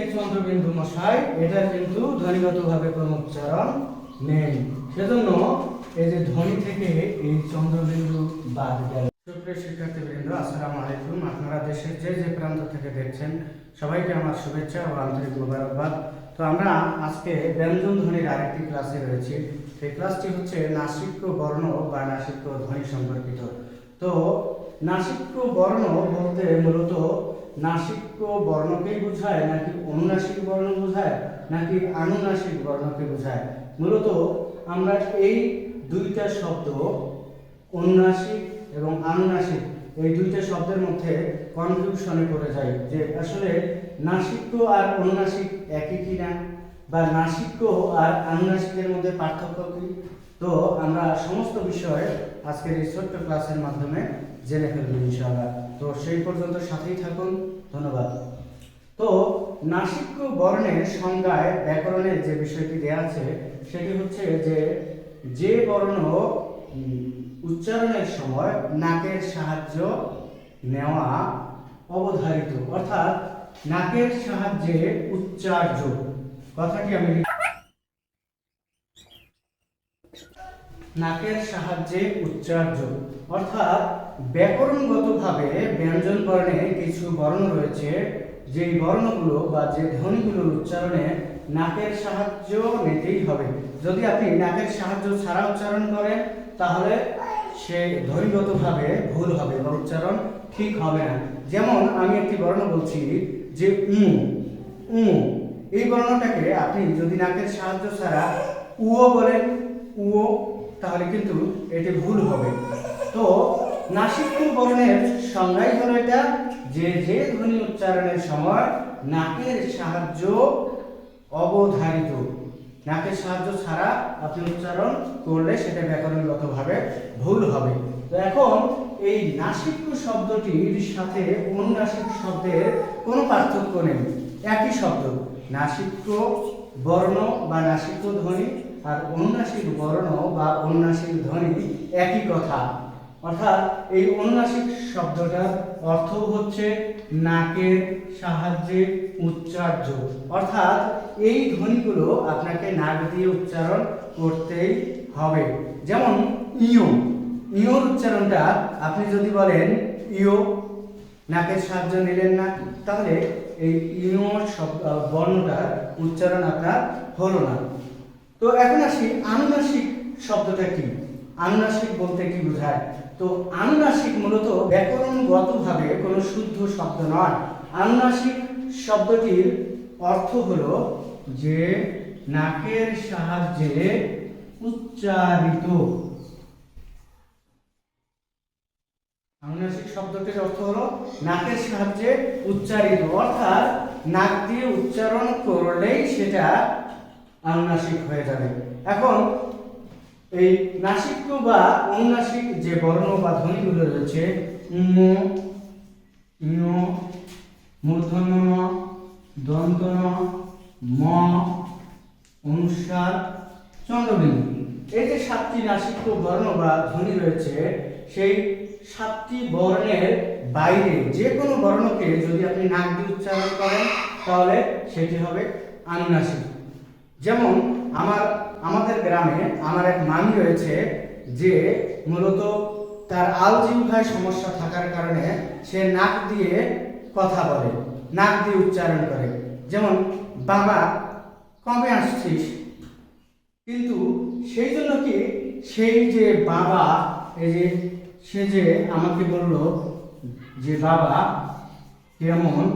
এই চন্দ্রবিন্দু মশাই, এটা কিন্তু ধ্বনিগতভাবে কোনো উচ্চারণ নেই। সেজন্য এই যে ধ্বনি থেকে এই চন্দ্রবিন্দু বাদ গেল। সুপ্রিয় শিক্ষার্থীবৃন্দ, আসসালামু আলাইকুম। আপনারা দেশের যে যে প্রান্ত থেকে দেখছেন, সবাইকে আমার শুভেচ্ছা ও আন্তরিক মোবারকবাদ। তো আমরা আজকে ব্যঞ্জন ধ্বনির আরেকটি ক্লাসে রয়েছি। সেই ক্লাসটি হচ্ছে নাসিক্য বর্ণ বা নাসিক্য ধ্বনি সম্পর্কিত। তো নাসিক্য বর্ণ বলতে মূলত নাসিক্য বর্ণকেই বোঝায়, নাকি অনুনাসিক বর্ণ বোঝায়, নাকি আনুনাসিক বর্ণকে বোঝায়? মূলত আমরা এই দুইটা শব্দ, অনুনাসিক এবং আনুনাসিক, এই দুইটা শব্দের মধ্যে কনফিউশনে পড়ে যাই, যে আসলে নাসিক্য আর অনুনাসিক একই কি না বা নাসিক্য আর আনুনাসিকের মধ্যে পার্থক্য কি? তো আমরা সমস্ত বিষয়ে আজকের এই ছোট্ট ক্লাসের মাধ্যমে জেনে ফেলব ইনশাআল্লাহ। তো সেই পর্যন্ত সাথেই থাকুন। ধন্যবাদ। তো নাসিক্য বর্ণের সংজ্ঞায় ব্যাকরণের যে বিষয়টি দেওয়া আছে, সেটি হচ্ছে যে যে বর্ণ উচ্চারণের সময় নাকের সাহায্য নেওয়া অবধারিত, অর্থাৎ নাকের সাহায্যে উচ্চার্য। কথাটি আমি নাকের সাহায্যে উচ্চার্য। অর্থাৎ ব্যাকরণগতভাবে ব্যঞ্জন বর্ণে কিছু বর্ণ রয়েছে, যেই বর্ণগুলো বা যে ধ্বনিগুলোর উচ্চারণে নাকের সাহায্য নিতেই হবে। যদি আপনি নাকের সাহায্য ছাড়া উচ্চারণ করেন, তাহলে সে ধ্বনিগতভাবে ভুল হবে বা উচ্চারণ ঠিক হবে না। যেমন আমি একটি বর্ণ বলছি যে উ উ। এই বর্ণটাকে আপনি যদি নাকের সাহায্য ছাড়া উও বলেন উও তাহলে কিন্তু এটি ভুল হবে। তো নাসিক্য বর্ণের সংজ্ঞাই হলো এটা যে যে ধ্বনি উচ্চারণের সময় নাকের সাহায্য অবধারিত। নাকের সাহায্য ছাড়া আপনি উচ্চারণ করলে সেটা ব্যাকরণগতভাবে ভুল হবে। তো এখন এই নাসিক্য শব্দটির সাথে অনুনাসিক শব্দের কোনো পার্থক্য নেই। একই শব্দ নাসিক্য বর্ণ বা নাসিক্য ধ্বনি। আর অনুনাসিক বর্ণ বা অনুনাসিক ধ্বনি একই কথা। অর্থাৎ এই অনুনাসিক শব্দটার অর্থ হচ্ছে নাকের সাহায্যে উচ্চার্য। অর্থাৎ এই ধ্বনিগুলো আপনাকে নাক দিয়ে উচ্চারণ করতেই হবে। যেমন ইও ইওর উচ্চারণটা আপনি যদি বলেন ইও নাকের সাহায্য নিলেন না, তাহলে এই ইও শব্দ বর্ণটার উচ্চারণ আপনার হলো না। তো এখন আসি আনুনাসিক শব্দটা কি? আনুনাসিক বলতে কি বোঝায়? তো আনুনাসিক মূলত ব্যাকরণগতভাবে কোনো শুদ্ধ শব্দ নয়। আনুনাসিক শব্দটির অর্থ হলো যে নাকের সাহায্যে উচ্চারিত। আনুনাসিক শব্দটির অর্থ হলো নাকের সাহায্যে উচ্চারিত, অর্থাৎ নাক দিয়ে উচ্চারণ করলেই সেটা আনুনাসিক হয়ে যাবে। এখন এই নাসিক্য বা অনুনাসিক যে বর্ণ বা ধ্বনিগুলো রয়েছে উম ইয় মূর্ধন্য ন, ন, ম অনুসার চন্দ্রবিন্দু। এই যে সাতটি নাসিক্য বর্ণ বা ধ্বনি রয়েছে সেই সাতটি বর্ণের বাইরে যে কোনো বর্ণকে যদি আপনি নাক দিয়ে উচ্চারণ করেন তাহলে সেটি হবে আনুনাসিক যেমন আমার, আমাদের গ্রামে আমার এক মামি রয়েছে যে মূলত তার আলজিভায় সমস্যা থাকার কারণে সে নাক দিয়ে কথা বলে, নাক দিয়ে উচ্চারণ করে। যেমন, বাবা, কবে আসছিস? কিন্তু সেই জন্য কি সেই যে বাবা, এই যে সে যে আমাকে বলল যে, বাবা, কেমন?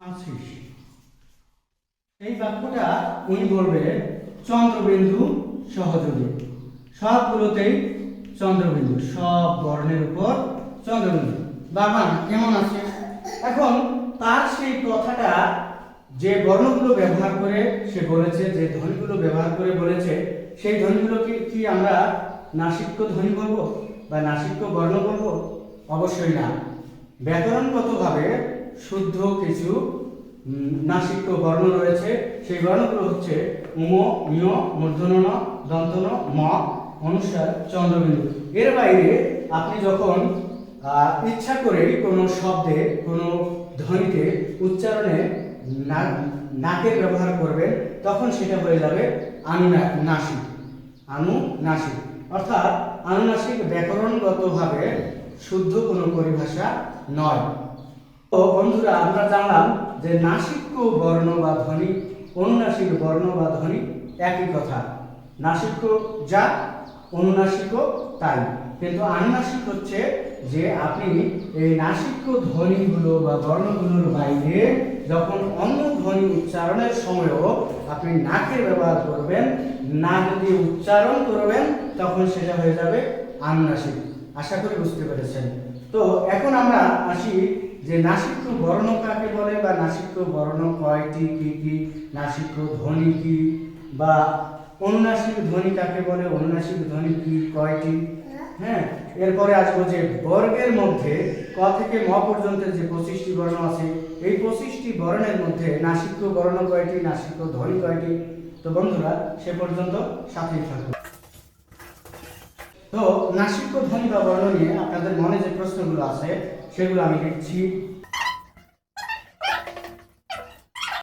আছিস এই বাক্যটা উনি বলবে, চন্দ্রবিন্দু সহযোগী। সবগুলোতেই চন্দ্রবিন্দু, সব বর্ণের উপর চন্দ্রবিন্দু। বাবা কেমন আছে? এখন তার সেই কথাটা যে বর্ণগুলো ব্যবহার করে সে বলেছে, যে ধ্বনিগুলো ব্যবহার করে বলেছে, সেই ধ্বনিগুলোকে কি আমরা নাসিক্য ধ্বনি বলব বা নাসিক্য বর্ণ বলব? অবশ্যই না। ব্যাকরণগতভাবে শুদ্ধ কিছু নাসিক্য বর্ণ রয়েছে। সেই বর্ণগুলো হচ্ছে উম, ইয়, মূর্ধন্য দন্তন ম অনুসার চন্দ্রবিন্দু। এর বাইরে আপনি যখন ইচ্ছা করে কোনো শব্দে, কোনো ধ্বনিতে উচ্চারণে নাকের ব্যবহার করবেন, তখন সেটা হয়ে যাবে আনুনাসিক আনুনাসিক। অর্থাৎ আনুনাসিক ব্যাকরণগতভাবে শুদ্ধ কোনো পরিভাষা নয়। তো বন্ধুরা, আমরা জানলাম যে নাসিক্য বর্ণ বা ধ্বনি, অনুনাসিক বর্ণ বা ধ্বনি একই কথা। নাসিক্য যা, অনুনাসিক তাই। কিন্তু আনুনাসিক হচ্ছে যে আপনি এই নাসিক্য ধ্বনিগুলো বা বর্ণগুলোর বাইরে যখন অন্য ধ্বনি উচ্চারণের সময়ও আপনি নাকের ব্যবহার করবেন নাক দিয়ে উচ্চারণ করবেন, তখন সেটা হয়ে যাবে আনুনাসিক। আশা করি বুঝতে পেরেছেন। তো এখন আমরা আসি যে নাসিক্য বর্ণ কাকে বলে বা নাসিক্য বর্ণ কয়টি, কি কি? নাসিক্য ধ্বনি কি? বা অনুনাসিক ধ্বনি কাকে বলে? অনুনাসিক ধ্বনি কি? কয়টি? হ্যাঁ এরপরে আসব যে বর্গের মধ্যে ক থেকে ম পর্যন্ত যে পঁচিশটি বর্ণ আছে, এই পঁচিশটি বর্ণের মধ্যে নাসিক্য বর্ণ কয়টি, নাসিক্য ধ্বনি কয়টি? তো বন্ধুরা, সে পর্যন্ত সাথেই থাকুন তো নাসিক্য ধ্বনি বা বর্ণ নিয়ে আপনাদের মনে যে প্রশ্নগুলো আছে, সেগুলো আমি লিখছি।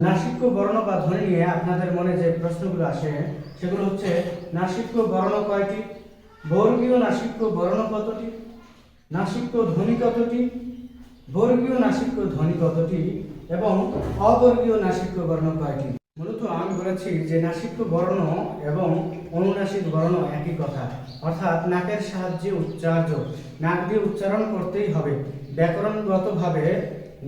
নাসিক্য বর্ণ বা ধ্বনি নিয়ে আপনাদের মনে যে প্রশ্নগুলো আসে, সেগুলো হচ্ছে নাসিক্য বর্ণ কয়টি? বর্গীয় নাসিক্য বর্ণ কতটি? নাসিক্য ধ্বনি কতটি? বর্গীয় নাসিক্য ধ্বনি কতটি? এবং অবর্গীয় নাসিক্য বর্ণ কয়টি? মূলত আমি বলেছি যে নাসিক্য বর্ণ এবং অনুনাসিক বর্ণ একই কথা। অর্থাৎ নাকের সাহায্যে উচ্চার্য। নাক দিয়ে উচ্চারণ করতেই হবে। ব্যাকরণগতভাবে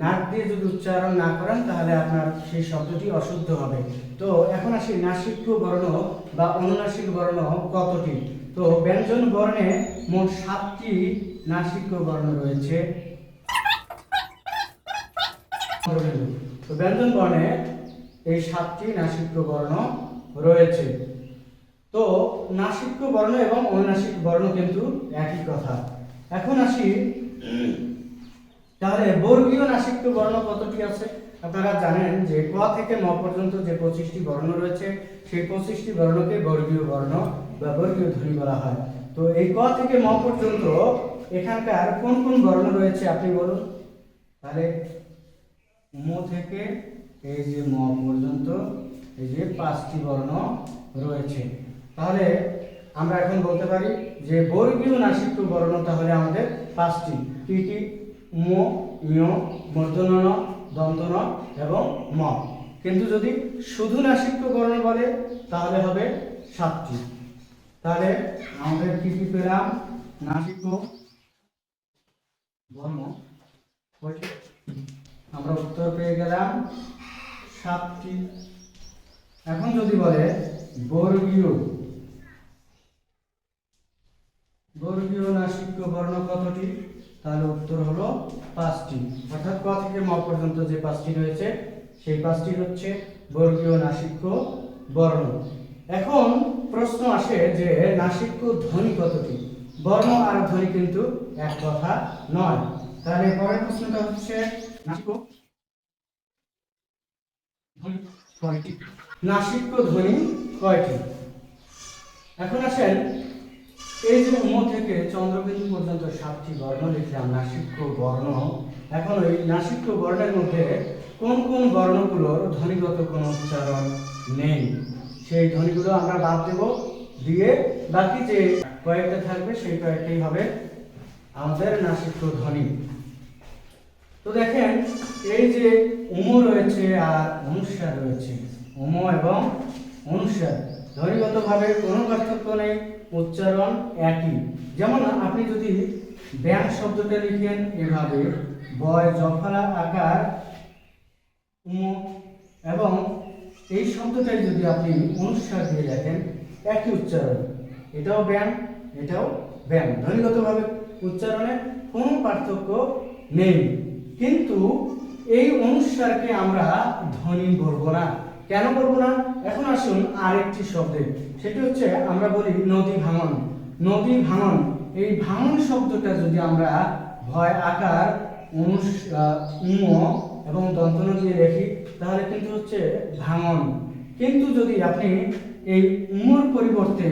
নাক দিয়ে যদি উচ্চারণ না করেন, তাহলে আপনার সেই শব্দটি অশুদ্ধ হবে। তো এখন আসি, নাসিক্য বর্ণ বা অনুনাসিক বর্ণ কতটি? তো ব্যঞ্জন বর্ণে মোট সাতটি নাসিক্য বর্ণ রয়েছে। তো ব্যঞ্জন বর্ণে এই সাতটি নাসিক্য বর্ণ রয়েছে। তো নাসিক্য বর্ণ এবং অনুনাসিক বর্ণ কিন্তু একই কথা। এখন আসি, তাহলে বর্গীয় নাসিক্য বর্ণ কতটি আছে? আপনারা জানেন যে ক থেকে ম পর্যন্ত যে পঁচিশটি বর্ণ রয়েছে, সেই পঁচিশটি বর্ণকে বর্গীয় বর্ণ বা বর্গীয় ধ্বনি বলা হয়। তো এই ক থেকে ম পর্যন্ত এখানকার কোন কোন বর্ণ রয়েছে আপনি বলুন? তাহলে ম থেকে এই যে ম পর্যন্ত এই যে পাঁচটি বর্ণ রয়েছে। তাহলে আমরা এখন বলতে পারি যে বর্গীয় নাসিক্য বর্ণ তাহলে আমাদের পাঁচটি। কি কি ম ইয় মূর্ধন্য ন, দন্ত ন এবং ম। কিন্তু যদি শুধু নাসিক্য বর্ণ বলে তাহলে হবে সাতটি। তাহলে আমাদের কি কি পেলাম? নাসিক্য বর্ণ আমরা উত্তর পেয়ে গেলাম সাতটি। এখন যদি বলে বর্গীয় বর্গীয় নাসিক্য বর্ণ কতটি? তাহলে উত্তর হলো পাঁচটি। অর্থাৎ ক থেকে ম পর্যন্ত যে পাঁচটি রয়েছে, সেই পাঁচটি হচ্ছে বর্গীয় নাসিক্য বর্ণ। এখন প্রশ্ন আসে যে নাসিক্য ধ্বনি কতটি? বর্ণ আর ধ্বনি কিন্তু এক কথা নয়। তাহলে পরের প্রশ্নটা হচ্ছে নাসিক্য ধ্বনি কয়টি? এখন আসেন এই যে উম থেকে চন্দ্রবিন্দু পর্যন্ত সাতটি বর্ণ লিখলাম, নাসিক্য, বর্ণ। এখন ওই নাসিক্য বর্ণের মধ্যে কোন কোন বর্ণগুলোর ধ্বনিগত কোনো উচ্চারণ নেই? সেই ধ্বনিগুলো আমরা বাদ দেব, দিয়ে বাকি যে কয়েকটা থাকবে, সেই কয়েকটাই হবে আমাদের নাসিক্য ধ্বনি। তো দেখেন, এই যে উম রয়েছে আর অনুস্বার রয়েছে। উম এবং অনুস্বার ধ্বনিগতভাবে কোনো পার্থক্য নেই। উচ্চারণ একই। যেমন আপনি যদি ব্যাং শব্দটা লিখেন এভাবে, বয় জফলা আকার এবং এই শব্দটাই যদি আপনি অনুসার দিয়ে লেখেন, একই উচ্চারণ। এটাও ব্যায়াম এটাও ব্যায়াম ধ্বনিগতভাবে উচ্চারণে কোনো পার্থক্য নেই। কিন্তু এই অনুস্বারকে আমরা ধ্বনি বলব না। কেন বলব না? এখন আসুন আরেকটি শব্দে। সেটি হচ্ছে আমরা বলি নদী ভাঙন। নদী ভাঙন এই ভাঙন শব্দটা যদি আমরা ভয় আকার আহ, উম এবং দন্তন দিয়ে লিখি তাহলে কিন্তু হচ্ছে ভাঙন। কিন্তু যদি আপনি এই উমর পরিবর্তে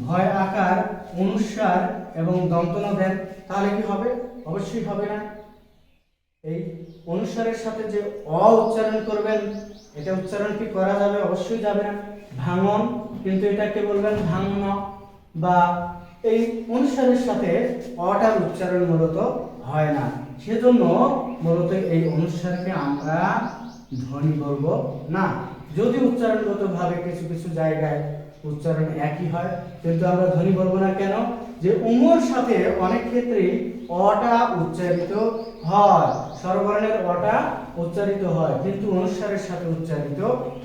ভয় আকার অনুসার এবং দন্তন দেন তাহলে কি হবে? অবশ্যই হবে না। এই অনুসারের সাথে যে অ উচ্চারণ করবেন, এটা উচ্চারণ কি করা যাবে? অবশ্যই যাবে না। ভাঙন, কিন্তু এটাকে বলবেন ভাঙন বা এই অনুসারের সাথে অটার উচ্চারণ মূলত হয় না। সেজন্য মূলত এই অনুসারকে আমরা ধ্বনি বলব না। যদি উচ্চারণগত ভাবে কিছু কিছু জায়গায় উচ্চারণ একই হয়, কিন্তু আমরা ধ্বনি বলব না কেন? যে উমর সাথে অনেক ক্ষেত্রেই অটা উচ্চারিত হয়। স্বরবর্ণের অটা উচ্চারিত হয়, কিন্তু অনুসারের সাথে উচ্চারিত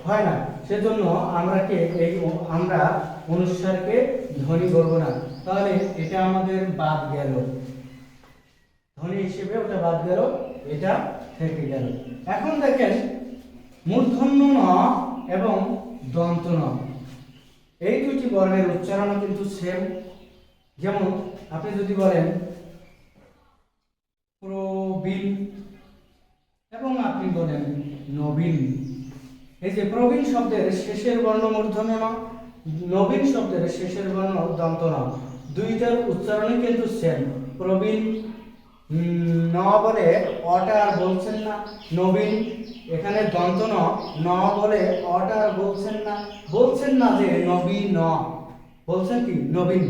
হয় না। সেজন্য আমরা কে এই আমরা অনুসারকে ধ্বনি বলব না। তাহলে এটা আমাদের বাদ গেল। ধ্বনি হিসেবে ওটা বাদ গেল, এটা থেকে গেল। এখন দেখেন, মূর্ধন্য ন এবং দন্ত ন। এই দুটি বর্ণের উচ্চারণও কিন্তু সেম যেমন, আপনি যদি বলেন, প্রবীণ বলেন, নবীন। এই যে প্রবীণ শব্দের শেষের বর্ণ মূর্ধন্য ন নবীন শব্দের শেষের বর্ণ দন্ত ন। দুইটার উচ্চারণে কিন্তু সেম প্রবীণ ন বলে অটা আর বলছেন না। নবীন, এখানে দন্ত ন বলে অটা আর বলছেন না। বলছেন না যে নবীন ন। বলছেন কি? নবীন।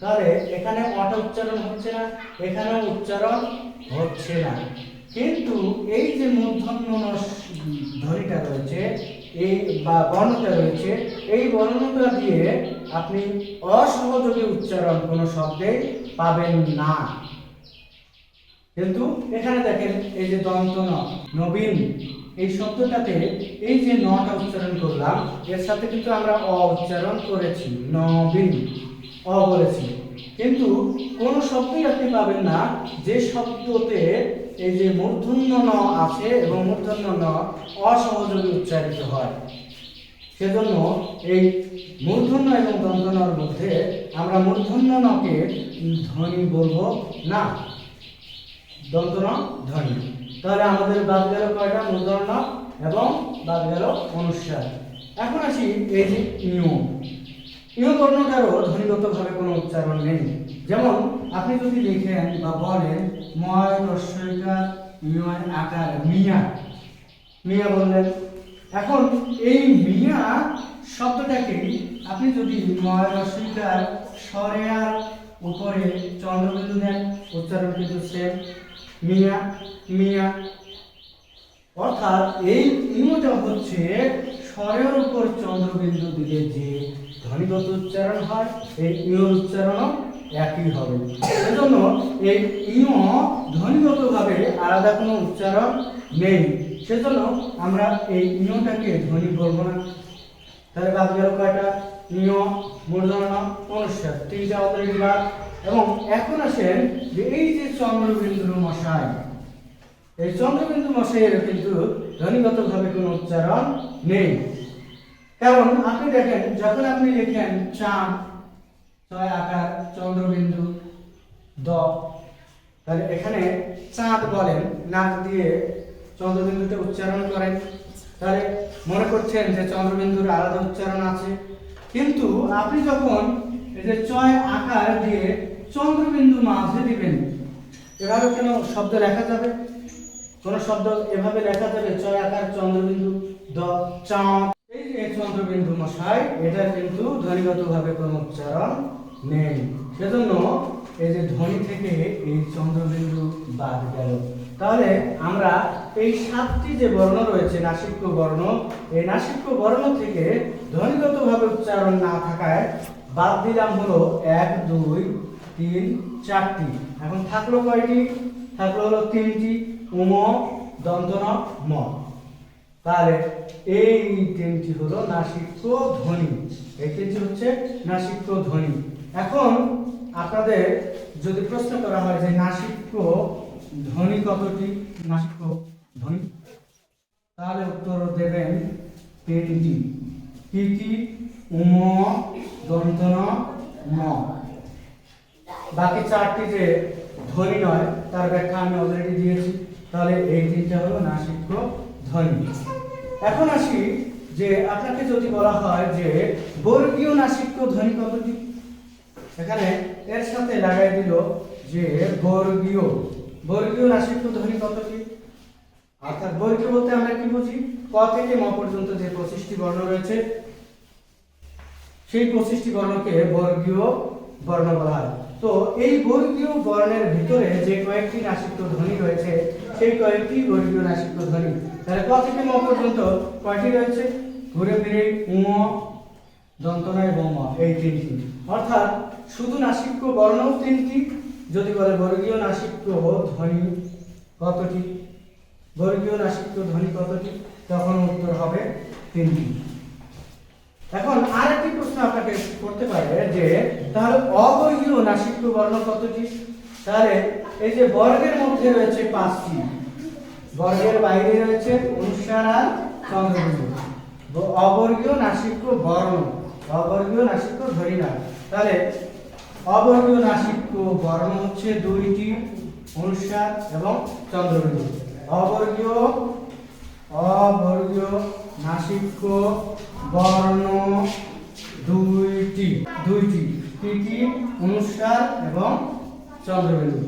তাহলে এখানে অটা উচ্চারণ হচ্ছে না, এখানেও উচ্চারণ হচ্ছে না। কিন্তু এই যে মূর্ধন্য ধ্বনিটা রয়েছে, এই বা বর্ণটা রয়েছে, এই বর্ণটা দিয়ে আপনি অসহযোগী উচ্চারণ কোনো শব্দে পাবেন না। কিন্তু এখানে দেখেন, এই যে দন্ত নবীন, এই শব্দটাতে এই যে নটা উচ্চারণ করলাম, এর সাথে কিন্তু আমরা অ উচ্চারণ করেছি, নবীন, অ বলেছি। কিন্তু কোন শব্দই আপনি পাবেন না, যে শব্দতে এই যে মূর্ধন্য ন আছে এবং মূর্ধন্য ন অসহযোগী উচ্চারিত হয়। সেজন্য এই মূর্ধন্য এবং দন্তনর মধ্যে আমরা মূর্ধন্য নকে ধ্বনি বলব না। দন্তন ধ্বনি তাহলে আমাদের বাদ গেল কয়টা? মূর্ধন্য এবং বাদ গেল অনুসার। এখন আসি এই যে ইউ ইউ বর্ণটারও ধ্বনিগতভাবে কোনো উচ্চারণ নেই। যেমন, আপনি যদি লেখেন বা বলেন, ময় রস্বইকার ইয় আকার, মিয়া। মিয়া বললেন, এখন এই মিয়া শব্দটাকে আপনি যদি ময় রস্বইকার স্বরে আর উপরে চন্দ্রবিন্দু দেন, উচ্চারণ কিন্তু সেম মিয়া মিয়া। অর্থাৎ এই ইউটা হচ্ছে স্বরের উপর চন্দ্রবিন্দু দিকে যে ধ্বনিগত উচ্চারণ হয়, এই ইউর উচ্চারণও একই হবে। সেজন্য এই ইউ ধ্বনিগতভাবে আলাদা কোনো উচ্চারণ নেই। সেজন্য আমরা এই ইউটাকে ধ্বনি বলব না। তাহলে বাদ গেল কয়টা? নিয় মূর্ধন্য তিনটা অলরেডি বাদ। এবং এখন আসেন যে এই যে চন্দ্রবিন্দুর মশাই, এই চন্দ্রবিন্দু মশাইয়ের কিন্তু ধ্বনিগতভাবে কোনো উচ্চারণ নেই। কারণ আপনি দেখেন, যখন আপনি লিখেন চাঁদ, ছয় আকার, চন্দ্রবিন্দু দ তাহলে এখানে চাঁদ বলেন, নাক দিয়ে চন্দ্রবিন্দুতে উচ্চারণ করেন। তাহলে মনে করছেন যে চন্দ্রবিন্দুর আলাদা উচ্চারণ আছে। কিন্তু আপনি যখন এই যে ছয় আকার দিয়ে চন্দ্রবিন্দু মাঝে দিবেন এভাবে কেন শব্দ লেখা যাবে? কোন শব্দ এভাবে লেখা যাবে চয় আকার, চন্দ্রবিন্দু দ চাঁদ। যে মশাই এটার কিন্তু ধ্বনিগতভাবে কোনো উচ্চারণ নেই। সেজন্য এই যে ধ্বনি থেকে এই চন্দ্রবিন্দু বাদ গেল। তাহলে আমরা এই সাতটি যে বর্ণ রয়েছে, নাসিক্য বর্ণ, এই নাসিক্য বর্ণ থেকে ধ্বনিগতভাবে উচ্চারণ না থাকায় বাদ দিলাম হলো এক, দুই, তিন, চারটি। এখন থাকল কয়টি? থাকল হলো তিনটি। উম দন্তন ম। তাহলে এই তিনটি হলো নাসিক্য ধ্বনি। এই তিনটি হচ্ছে নাসিক্য ধ্বনি। এখন আপনাদের যদি প্রশ্ন করা হয় যে নাসিক্য ধ্বনি কতটি? নাসিক্য ধ্বনি। তাহলে উত্তর দেবেন তিনটি। কি কি? উম, দন্তন, ম। বাকি চারটি যে ধ্বনি নয়, তার ব্যাখ্যা আমি অলরেডি দিয়েছি। তাহলে এই তিনটা হলো নাসিক্য ধ্বনি এখন আসি যে আপনাকে যদি বলা হয় যে বর্গীয় নাসিক্য ধ্বনি কতটি এখানে এর সাথে লাগাই দিল যে বর্গীয়। বর্গীয় নাসিক্য ধ্বনি কতটি অর্থাৎ বর্গীয় বলতে আমরা কি বুঝি? ক থেকে ম পর্যন্ত যে পঁচিশটি বর্ণ রয়েছে, সেই পঁচিশটি বর্ণকে বর্গীয় বর্ণ বলা হয়। তো এই বর্গীয় বর্ণের ভিতরে যে কয়েকটি নাসিক্য ধ্বনি রয়েছে সেই কয়েকটি বর্গীয় নাসিক্য ধ্বনি তাহলে ক থেকে ম পর্যন্ত? কয়টি রয়েছে? ঘুরে ফিরে, উম দন্তনা এবং ম এই তিনটি। অর্থাৎ শুধু নাসিক্য বর্ণ তিনটি। যদি বলে বর্গীয় নাসিক্য ধ্বনি কতটি? বর্গীয় নাসিক্য ধ্বনি কতটি? তখন উত্তর হবে তিনটি। এখন আরেকটি প্রশ্ন আপনাকে করতে পারে যে, তাহলে অবর্গীয় নাসিক্য বর্ণ কতটি? তাহলে এই যে বর্গের মধ্যে রয়েছে পাঁচটি, বর্গের বাইরে রয়েছে অনুসার আর চন্দ্রবিন্দু। অবর্গীয়, নাসিক্য, বর্ণ। অবর্গীয়, নাসিক্য ধরি না তাহলে অবর্গীয়, নাসিক্য, বর্ণ হচ্ছে দুইটি, অনুসার এবং চন্দ্রবিন্দু। অবর্গীয় অবর্গীয়, নাসিক্য, বর্ণ দুইটি। দুইটি। কি কি? অনুসার এবং চন্দ্রবিন্দু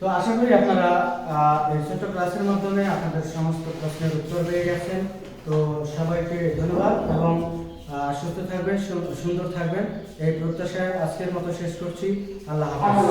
তো আশা করি আপনারা এই ছোট্ট ক্লাসের মাধ্যমে আপনাদের সমস্ত প্রশ্নের উত্তর পেয়ে গেছেন। তো সবাইকে ধন্যবাদ এবং সুস্থ থাকবেন সুন্দর থাকবেন। এই প্রত্যাশায় আজকের মতো শেষ করছি। আল্লাহ হাফেজ।